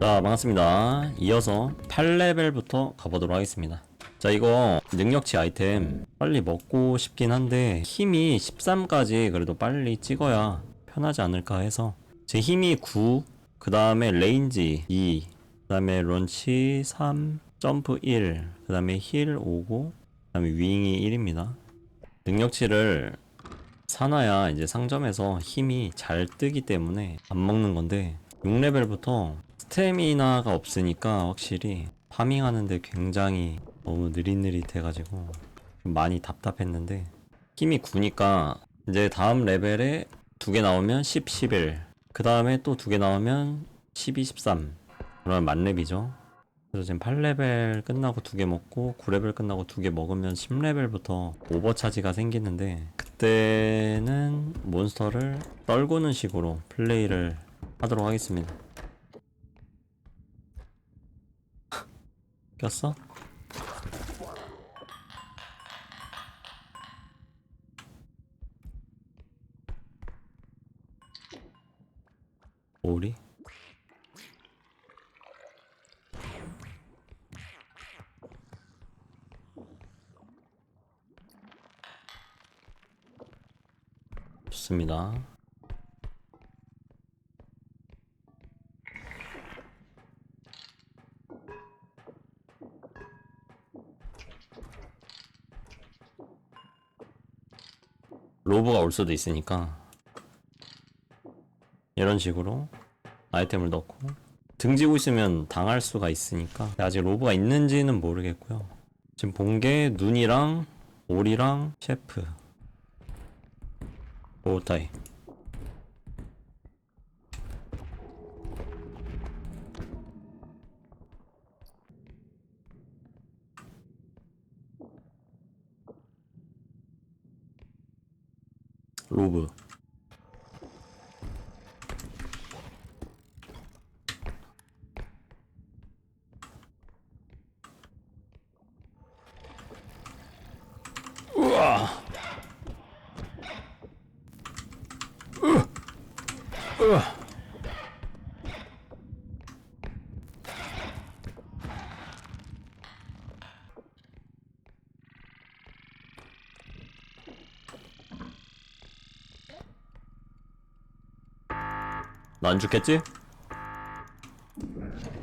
자 반갑습니다. 이어서 8레벨부터 가보도록 하겠습니다. 자 이거 능력치 아이템. 빨리 먹고 싶긴 한데 힘이 13까지 그래도 빨리 찍어야 편하지 않을까 해서 제 힘이 9, 그 다음에 레인지 2, 그 다음에 런치 3, 점프 1, 그 다음에 힐 5고, 그 다음에 윙이 1입니다. 능력치를 사놔야 이제 상점에서 힘이 잘 뜨기 때문에 안 먹는 건데 6레벨부터 스태미나가 없으니까 확실히 파밍하는데 굉장히 너무 느릿느릿해가지고 좀 많이 답답했는데 힘이 9니까 이제 다음 레벨에 두 개 나오면 10, 11. 그 다음에 또 두 개 나오면 12, 13. 그러면 만렙이죠. 그래서 지금 8레벨 끝나고 두 개 먹고 9레벨 끝나고 두 개 먹으면 10레벨부터 오버차지가 생기는데 그때는 몬스터를 떨구는 식으로 플레이를 하도록 하겠습니다. 꼈어? 오리? 좋습니다. 올 수도 있으니까. 이런 식으로 아이템을 넣고 등지고 있으면 당할 수가 있으니까 아직 로브가 있는지는 모르겠고요. 지금 본 게 눈이랑 오리랑 셰프. 오타이 로브 너안 죽겠지?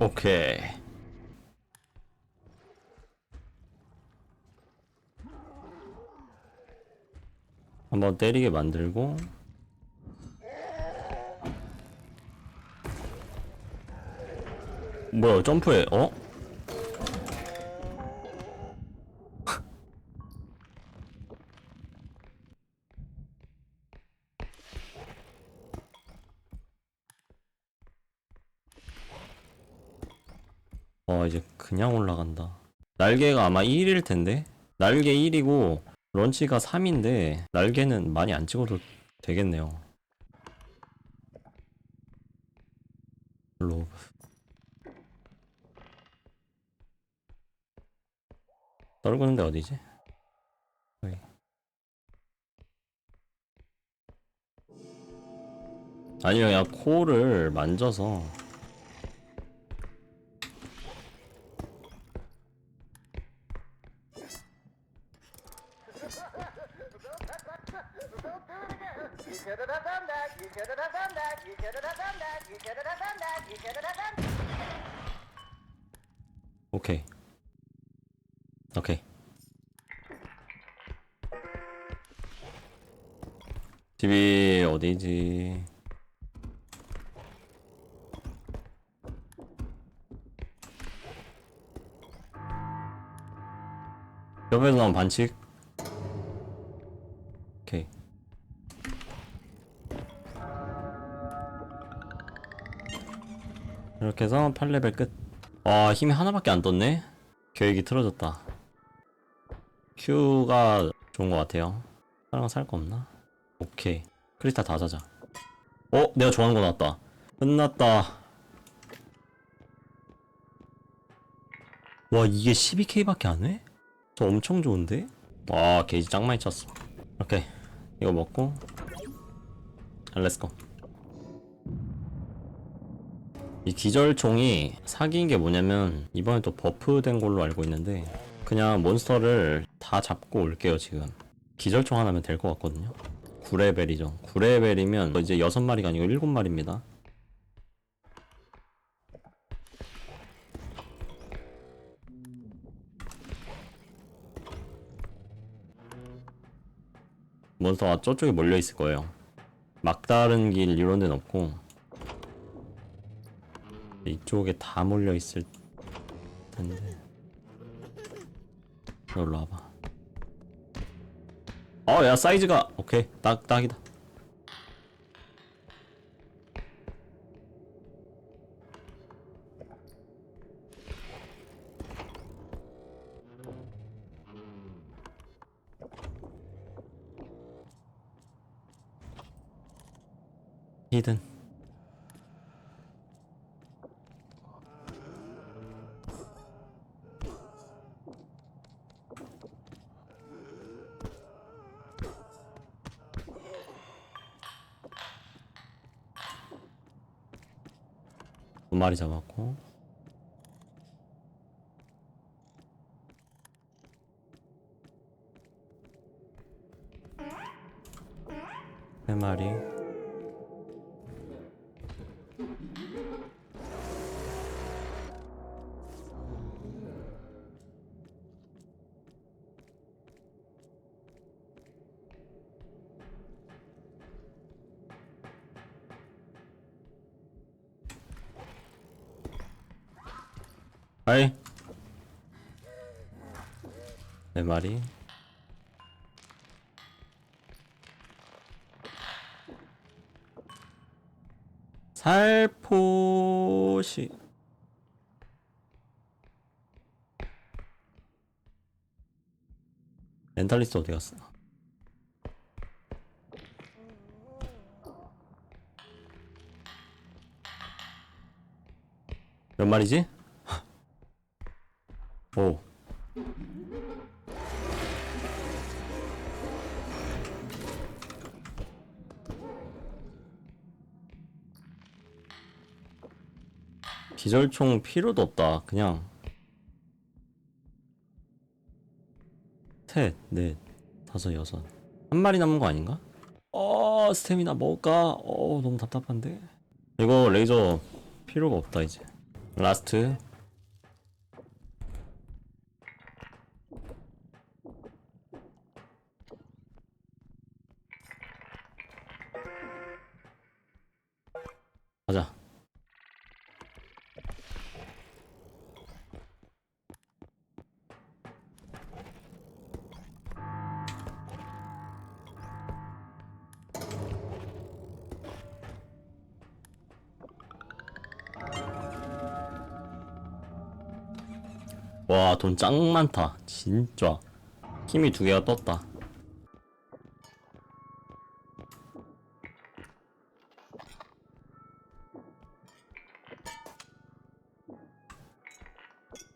오케이 한번 때리게 만들고 뭐야 점프해 어? 어 이제 그냥 올라간다 날개가 아마 1일 텐데 날개 1이고 런치가 3인데 날개는 많이 안 찍어도 되겠네요 로브 떨구는데 어디지? 여기. 아니요 그냥 코를 만져서 옆에서 나온 반칙 오케이 이렇게 해서 8레벨 끝. 와, 힘이 하나밖에 안 떴네? 계획이 틀어졌다. Q가 좋은 것 같아요. 거살거 없나? 오케이. 크리스탈 다 사자. 어? 내가 좋아하는 거 나왔다. 끝났다. 와, 이게 12K밖에 안 해? 저 엄청 좋은데? 와, 게이지 짱 많이 쳤어. 오케이. 이거 먹고. 렛츠고. 이 기절총이 사기인 게 뭐냐면 이번에 또 버프된 걸로 알고 있는데 그냥 몬스터를 다 잡고 올게요 지금 기절총 하나면 될 것 같거든요 9레벨이죠 9레벨이면 이제 6마리가 아니고 7마리입니다 몬스터가 저쪽에 몰려 있을 거예요. 막다른 길 이런 데는 없고 이쪽에 다 몰려 있을 텐데. 놀러 와봐. 어야 사이즈가 오케이. 딱 딱이다 히든 두 마리 잡았고. 세 마리 마리 살포시 멘탈리스트 어디 갔어? 몇 마리지? 오. 기절총 필요도 없다. 그냥 셋, 넷, 다섯, 여섯. 한 마리 남은 거 아닌가? 어, 스태미나 먹을까? 어, 너무 답답한데. 이거 레이저 필요가 없다 이제. 라스트. 와, 돈 짱 많다. 진짜. 힘이 두 개가 떴다.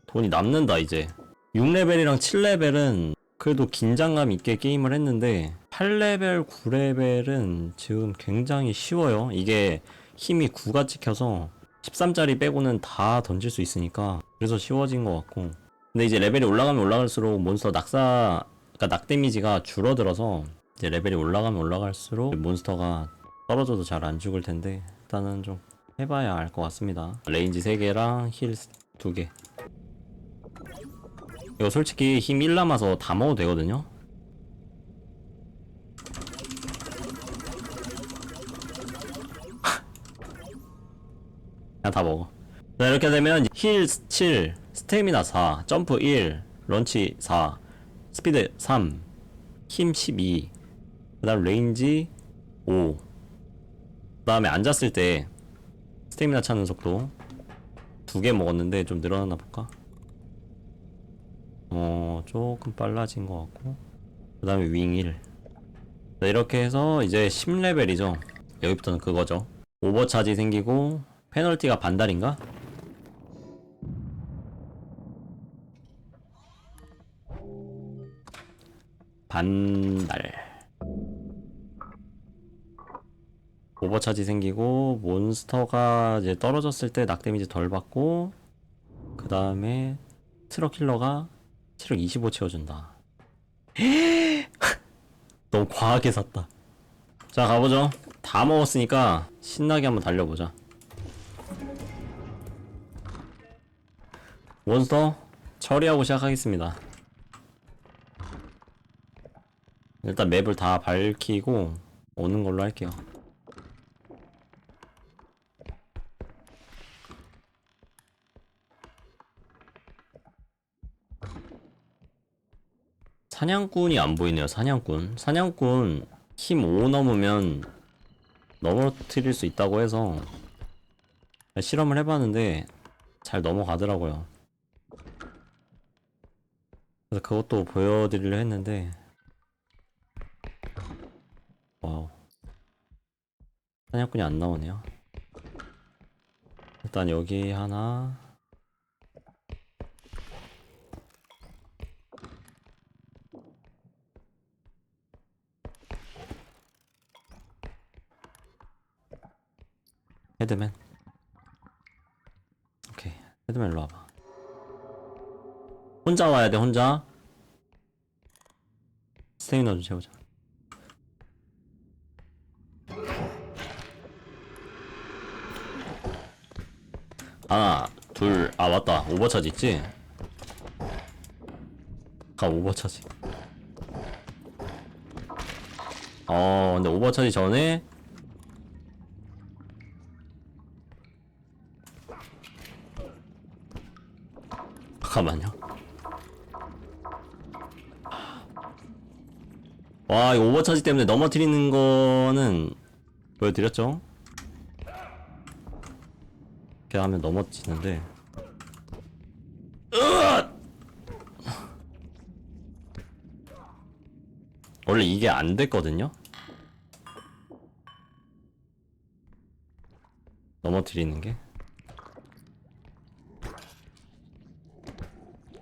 돈이 남는다 이제 6레벨이랑 7레벨은 그래도 긴장감 있게 게임을 했는데 8레벨, 9레벨은 지금 굉장히 쉬워요 이게 힘이 9가 찍혀서 13짜리 빼고는 다 던질 수 있으니까 그래서 쉬워진 것 같고 근데 이제 레벨이 올라가면 올라갈수록 몬스터 낙사 그러니까 낙 데미지가 줄어들어서 이제 레벨이 올라가면 올라갈수록 몬스터가 떨어져도 잘 안 죽을 텐데 일단은 좀 해봐야 알 것 같습니다. 레인지 3개랑 힐 2개. 이거 솔직히 힘 1 남아서 다 먹어도 되거든요? 그냥 다 먹어. 자 이렇게 되면 힐 7, 스태미나 4, 점프 1, 런치 4, 스피드 3, 힘 12, 그 다음 레인지 5, 그 다음에 앉았을 때 스태미나 차는 속도 두 개 먹었는데 좀 늘어났나 볼까? 어 조금 빨라진 것 같고 그 다음에 윙 1. 자, 이렇게 해서 이제 10레벨이죠 여기부터는 그거죠 오버차지 생기고 페널티가 반달인가? 반달 오버차지 생기고 몬스터가 이제 떨어졌을 때 낙 데미지 덜 받고 그 다음에 트럭 킬러가 체력 25 채워준다. 너무 과하게 샀다. 자 가보죠. 다 먹었으니까 신나게 한번 달려보자. 몬스터 처리하고 시작하겠습니다. 일단 맵을 다 밝히고 오는 걸로 할게요. 사냥꾼이 안 보이네요. 사냥꾼. 사냥꾼 힘 5 넘으면 넘어뜨릴 수 있다고 해서 실험을 해봤는데 잘 넘어가더라고요. 그래서 그것도 보여드리려 했는데 와우. 사냥꾼이 안 나오네요. 일단 여기 하나. 헤드맨. 오케이. 헤드맨 일로 와봐. 혼자 와야 돼 혼자. 스테미너 좀 채우자 하나 둘아 맞다 오버차지 있지? 가 오버차지 어 근데 오버차지 전에 잠깐만요. 와, 이 오버차지 때문에 넘어뜨리는 거는 보여드렸죠? 이렇게 하면 넘어지는데. 원래 이게 안 됐거든요? 넘어뜨리는 게.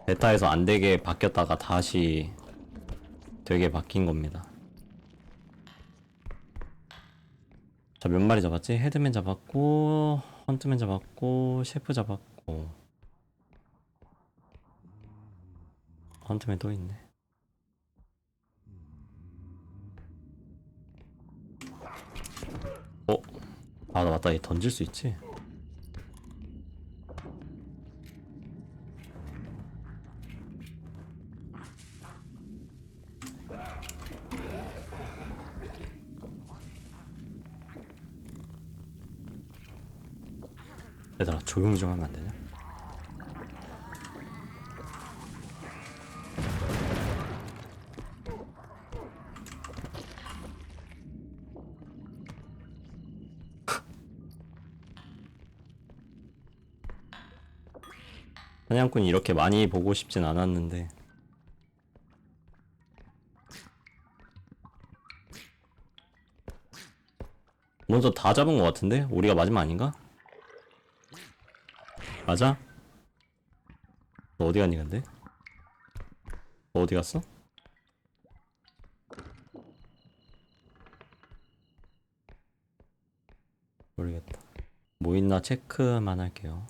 베타에서 안 되게 바뀌었다가 다시 되게 바뀐 겁니다. 자, 몇 마리 잡았지? 헤드맨 잡았고, 헌트맨 잡았고, 셰프 잡았고. 헌트맨 또 있네. 어? 아, 나 맞다. 얘 던질 수 있지? 조용히 좀 하면 안 되냐? 사냥꾼이 이렇게 많이 보고 싶진 않았는데 먼저 다 잡은 것 같은데? 우리가 마지막 아닌가? 맞아? 너 어디 갔니 근데? 너 어디 갔어? 모르겠다 뭐 있나 체크만 할게요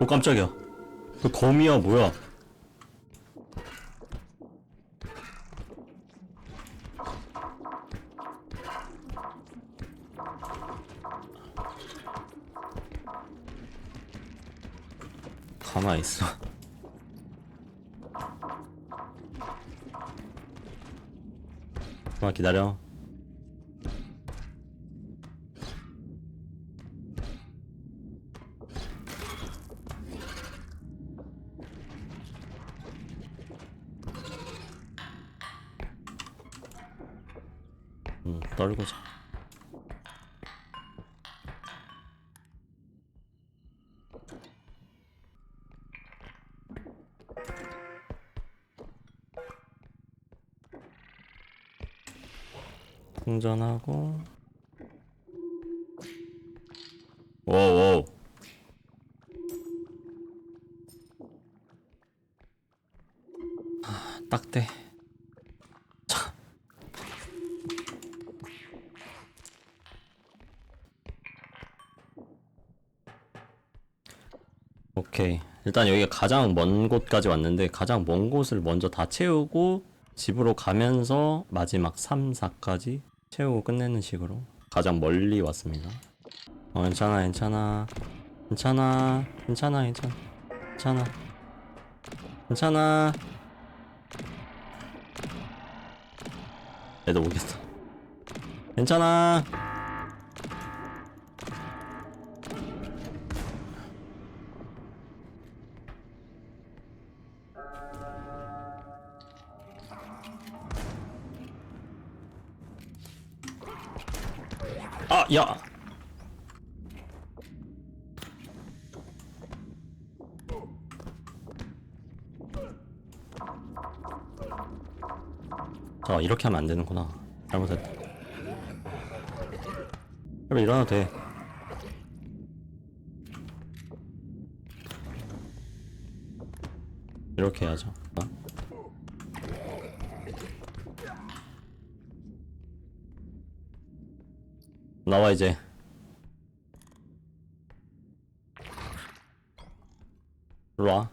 오 깜짝이야 그 거미야 뭐야 가만히 있어. 잠깐 기다려. 음, 떨고자. 충전하고 오오 딱대. 오케이. 일단 여기가 가장 먼 곳까지 왔는데 가장 먼 곳을 먼저 다 채우고 집으로 가면서 마지막 3, 4까지 채우고 끝내는 식으로 가장 멀리 왔습니다. 어, 괜찮아, 괜찮아. 괜찮아, 괜찮아, 괜찮아. 괜찮아. 괜찮아. 애들 오겠어. 괜찮아. 아, 야. 자, 이렇게 하면 안 되는구나. 잘못했다. 그럼 일어나도 돼. 이렇게 해야죠. 나와 이제. 일로 와.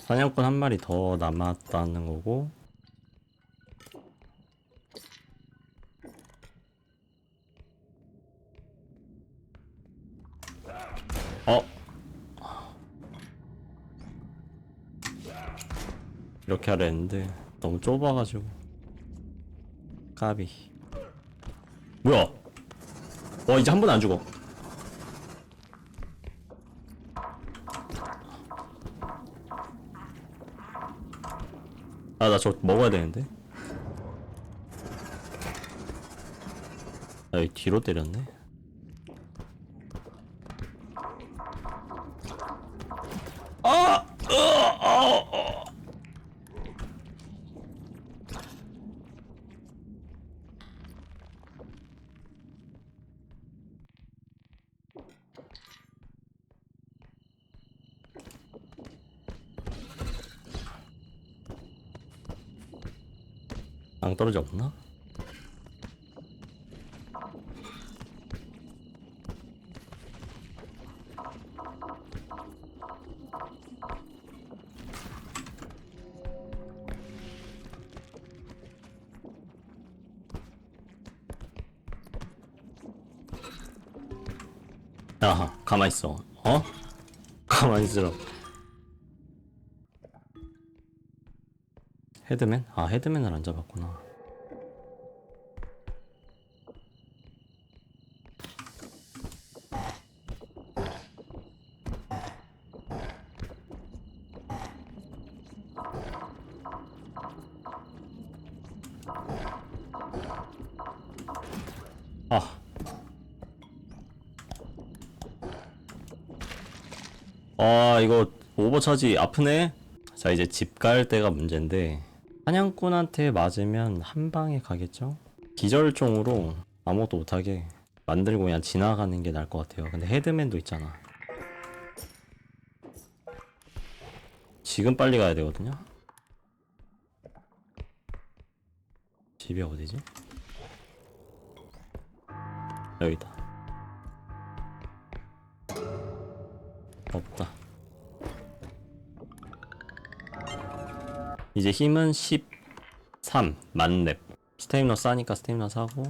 사냥꾼 한 마리 더 남았다는 거고 어 이렇게 하려 했는데 너무 좁아가지고. 까비. 뭐야? 와 이제 한 번 안 죽어. 아 나 저 먹어야 되는데. 아 뒤로 때렸네 아! 으, 아! 어. 안 떨어져 없나? 야, 가만 있어. 어? 가만 있으라. 헤드맨? 아, 헤드맨을 안 잡았구나. 아. 아, 이거 오버차지 아프네? 자, 이제 집 갈 때가 문제인데, 사냥꾼한테 맞으면 한 방에 가겠죠? 기절종으로 아무것도 못하게 만들고 그냥 지나가는 게 나을 것 같아요. 근데 헤드맨도 있잖아. 지금 빨리 가야 되거든요? 집이 어디지? 여기다. 없다. 이제 힘은 13 만렙. 스테미너 싸니까 스테미너 사고.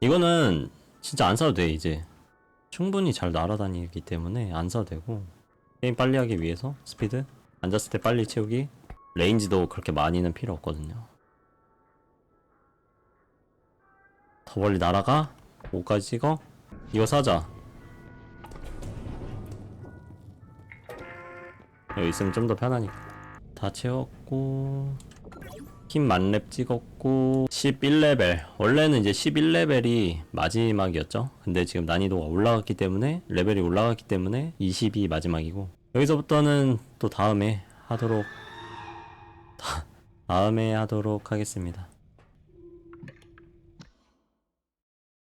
이거는 진짜 안 사도 돼 이제. 충분히 잘 날아다니기 때문에 안 사도 되고 게임 빨리 하기 위해서 스피드 앉았을 때 빨리 채우기 레인지도 그렇게 많이는 필요 없거든요. 더 멀리 날아가 5까지 찍어 이거 사자 여기 있으면 좀 더 편하니까. 다 채웠고 힘 만렙 찍었고 11레벨. 원래는 이제 11레벨이 마지막이었죠? 근데 지금 난이도가 올라갔기 때문에 레벨이 올라갔기 때문에 20이 마지막이고. 여기서부터는 또 다음에 하도록 다, 다음에 하도록 하겠습니다.